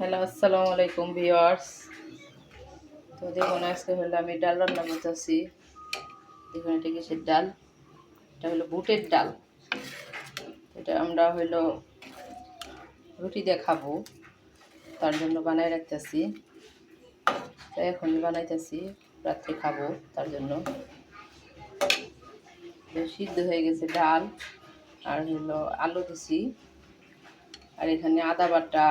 Hello, আসসালামু আলাইকুম viewers তো দেখুন, আজকে হলো আমি ডাল রান্না করতেছি। দেখুন, এটা কিসের ডাল? এটা হলো বুটের ডাল। এটা আমরা হলো রুটি দিয়ে খাব। তার জন্য বানাই রাখতেছি। তো এখন বানাইতেছি, রাত্রে খাব তার জন্য। সিদ্ধ হয়ে গেছে ডাল। আর হলো আলু দিছি। আর এখানে আদা বাটা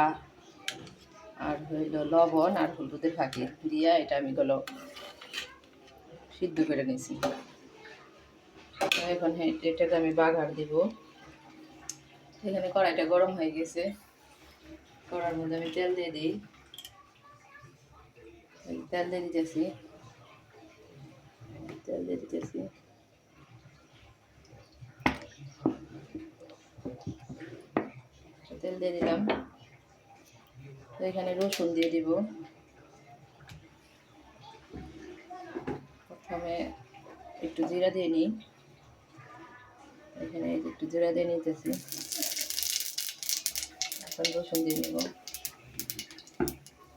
আর হইল লবণ আর হলুদের ফাঁকি দিয়া এটা আমি গেলো সিদ্ধ করে নিয়েছি এখন এটাকে আমি বাঘার দিব। এখানে কড়াইটা গরম হয়ে গেছে। কড়ার মধ্যে আমি তেল দিয়ে দিই। তেল দিয়ে দিতেছি। তেল দিয়ে দিতেছি। তেল দিয়ে দিলাম। তো এখানে রসুন দিয়ে দিব। প্রথমে একটু জিরা দিয়ে নিই। এখানে একটু জিরা দিয়ে নিতেছি। এখন রসুন দিয়ে নিব।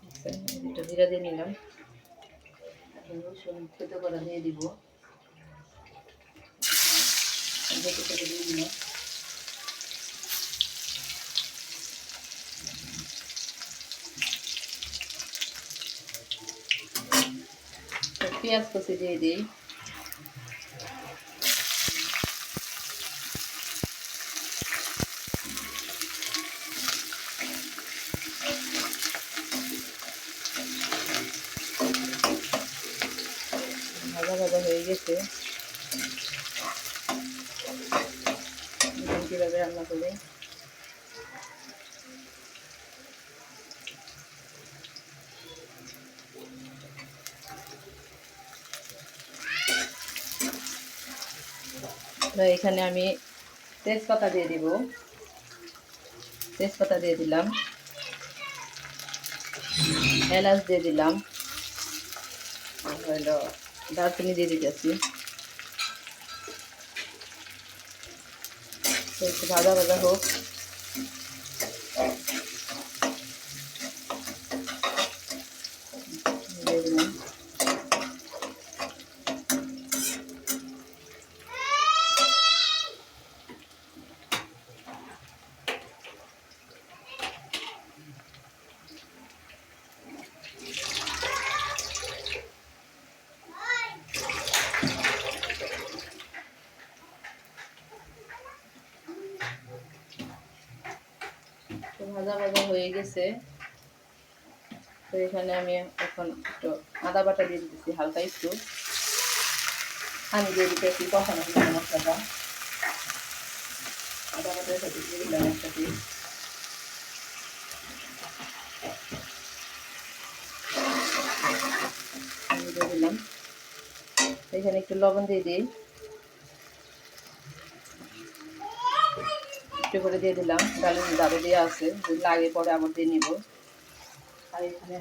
আচ্ছা, একটু জিরা দিয়ে নিলাম। এখন রসুন থেতো করা দিয়ে দিব। দিয়ে দিলাম। পেঁয়াজ কষে দিয়ে দিই। ভাজা ভাজা হয়ে গেছে। রান্না করে। এখানে আমি তেজপাতা দিয়ে দিব। তেজপাতা দিয়ে দিলাম। এলাচ দিয়ে দিলাম। আর হলো দারচিনি দিয়ে দিতেছি। ভাজা ভাজা হোক দিয়ে দিলাম তো ভাজা ভাজা হয়ে গেছে। তো এখানে আমি এখন একটু আদা বাটা দিয়ে দিতেছি, হালকা একটু। আমি দিয়ে দিতেছি কষানো দিলাম মশলাটা। আদা বাটার সাথে দিয়ে। দিলাম একসাথে দিয়ে দিলাম। এখানে একটু লবণ দিয়ে দিই। একটু করে দিয়ে দিলাম। ডালের আরও দেওয়া আছে, যদি লাগে পরে আবার দিয়ে নিব। আর এখানে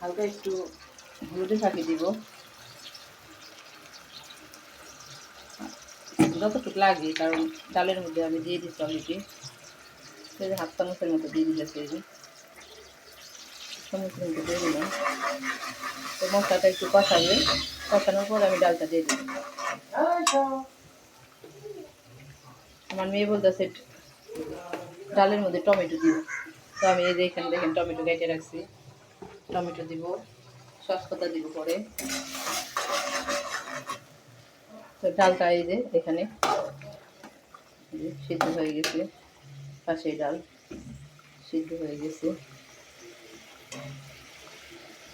হালকা একটু হলুদে ফাঁকি দিব। যতটুকু লাগে, কারণ ডালের মধ্যে আমি দিয়ে দিচ্ছি অলরেডি সেই হাত চামচের মতো দিয়ে দিতেছি এই চামচের মতো দিয়ে দিলাম। তো মশলাটা একটু কষাবে। কষানোর পর আমি ডালটা দিয়ে দিই আমার মেয়ে বলতেছে ডালের মধ্যে টমেটো দিব। তো আমি এই যে এখানে দেখেন টমেটো কেটে রাখছি। টমেটো দিব সস পাতা দিব পরে। তো ডালটা এই যে এখানে সিদ্ধ হয়ে গেছে। পাশে ডাল সিদ্ধ হয়ে গেছে।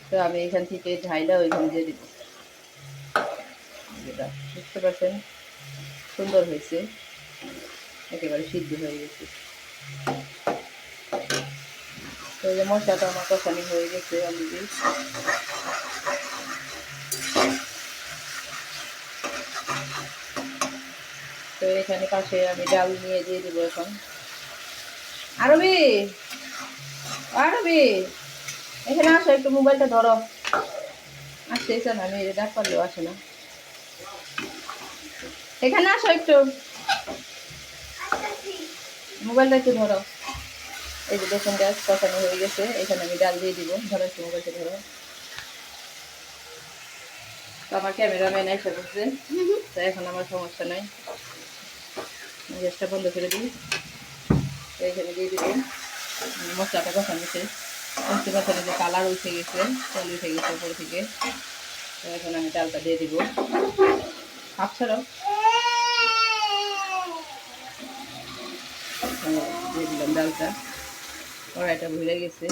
তো আমি এখান থেকে ঝাইলা ওইখানে দিয়ে দিব। যেটা বুঝতে পারছেন? সুন্দর হয়েছে। একেবারে সিদ্ধ হয়ে গেছে। তো মশলাটা আমার কষানি হয়ে গেছে অলরেডি তো এখানে পাশে আমি ডাল নিয়ে দিয়ে দেবো এখন। আরবি! আরবি! এখানে আসো, একটু মোবাইলটা ধরো। আসতে এসে না আমি ডাক পারলেও আসে না। এখানে আসো একটু। মোবাইলটা একটু ধরো। এই যে দেখুন গ্যাস কষানো হয়ে গেছে। এখানে আমি ডাল দিয়ে দিব। ধরার সময় করছে ধরো। তো আমার ক্যামেরাম্যান এসে বসছে তো এখন আমার সমস্যা নাই। গ্যাসটা বন্ধ করে দিই। এখানে দিয়ে দিব মশলাটা কষানো শেষ। বুঝতে যে কালার উঠে গেছে, তেল উঠে গেছে উপর থেকে। তো এখন আমি ডালটা দিয়ে দিব। হাফ ছাড়াও। দিয়ে দিলাম ডালটা। কড়াইটা ভুলে গেছে।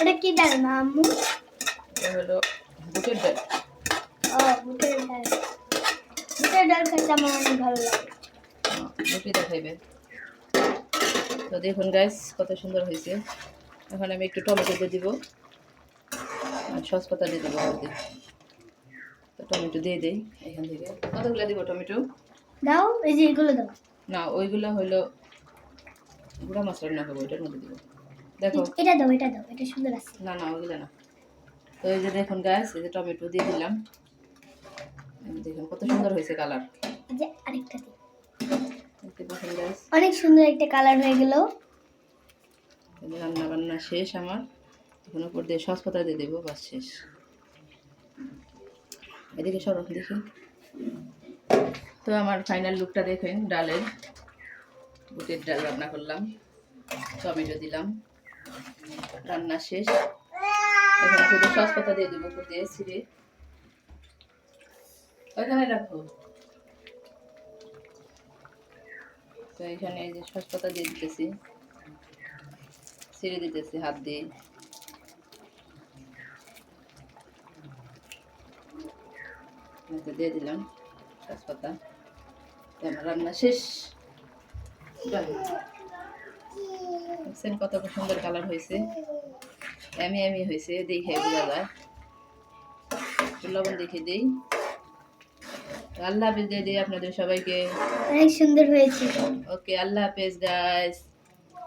এটা কি ডাল মা আম্মু? এটা হলো বুটের ডাল। ও বুটের ডাল। বুটের ডাল খেতে আমার অনেক ভালো লাগে। রুটি দেখাইবে। তো দেখুন গাইস কত সুন্দর হয়েছে। এখন আমি একটু টমেটো দিয়ে দিব। আর সস পাতা দিয়ে দেবো তো টমেটো দিয়ে দিই এখান থেকে। কতগুলো দিব টমেটো? দাও এই যে এগুলো দাও। না ওইগুলো হইল গুঁড়া মশলা না খাব ওইটার মধ্যে দিব। দেখো। এটা দাও এটা দাও এটা সুন্দর আছে। না না ওইগুলো না। তো এই যে দেখুন গাছ এই যে টমেটো দিয়ে দিলাম। দেখুন কত সুন্দর হয়েছে কালার যে আরেকটা দিই। অনেক সুন্দর একটা কালার হয়ে গেল। রান্না বান্না শেষ আমার। এখন উপর দিয়ে সস পাতা দিয়ে দেবো বাস শেষ। এদিকে সরো দেখি। তো আমার ফাইনাল লুকটা দেখেন, ডালের। বুটের ডাল রান্না করলাম, টমেটো দিলাম, রান্না শেষ। এখন শুধু সস পাতা দিয়ে দেবো দিয়ে ছিঁড়ে। ওইখানে রাখো। তো এখানে এই যে সস পাতা দিয়ে দিতেছি, ছেড়ে দিতেছি হাত দিয়ে। দিয়ে দিলাম আমার রান্না শেষ. দেখছেন কত সুন্দর কালার হয়েছে। এমি এমি হয়েছে দেখে বোঝা যায় লবণ দেখে দিই। আল্লাহ হাফিজ দিয়ে দিই আপনাদের সবাইকে। অনেক সুন্দর হয়েছে। ওকে আল্লাহ হাফেজ guys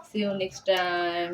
see you next time